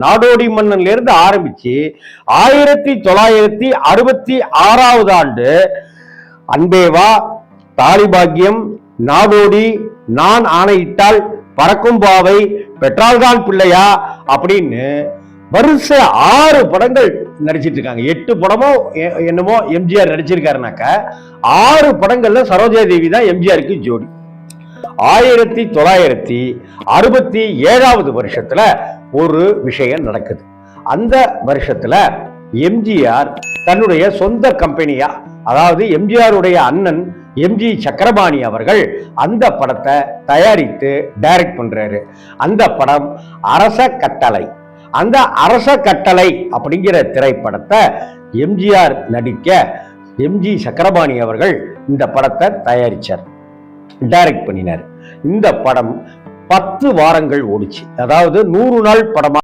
நாடோடி மன்னன்லேருந்து ஆரம்பிச்சு ஆயிரத்தி தொள்ளாயிரத்தி அறுபத்தி ஆறாவது ஆண்டு அன்பேவா தாலிபாக்கியம் நாடோடி நான் ஆணையிட்டால் பறக்கும் பாவை பெற்றால்தான் பிள்ளையா அப்படின்னு வருஷ ஆறு படங்கள் நடிச்சிட்டு இருக்காங்க. எட்டு படமோ என்னமோ எம்ஜிஆர் நடிச்சிருக்காருனாக்க ஆறு படங்கள்ல சரோஜா தேவி தான் எம்ஜிஆருக்கு ஜோடி. ஆயிரத்தி தொள்ளாயிரத்தி அறுபத்தி ஏழாவது வருஷத்துல ஒரு விஷயம் நடக்குது. அந்த வருஷத்துல எம்ஜிஆர் தன்னுடைய சொந்த கம்பெனியா அதாவது எம்ஜிஆருடைய அண்ணன் எம்ஜி சக்கரபாணி அவர்கள் அந்த படத்தை தயாரித்து டைரக்ட் பண்றாரு. அந்த படம் அரச கட்டளை. அந்த அரச கட்டளை அப்படிங்கிற திரைப்படத்தை எம்ஜிஆர் நடிக்க எம்ஜி சக்கரபாணி அவர்கள் இந்த படத்தை தயாரிச்சார். டைரக்ட் பண்ணினார். இந்த படம் பத்து வாரங்கள் ஓடிச்சு. அதாவது நூறு நாள் படமா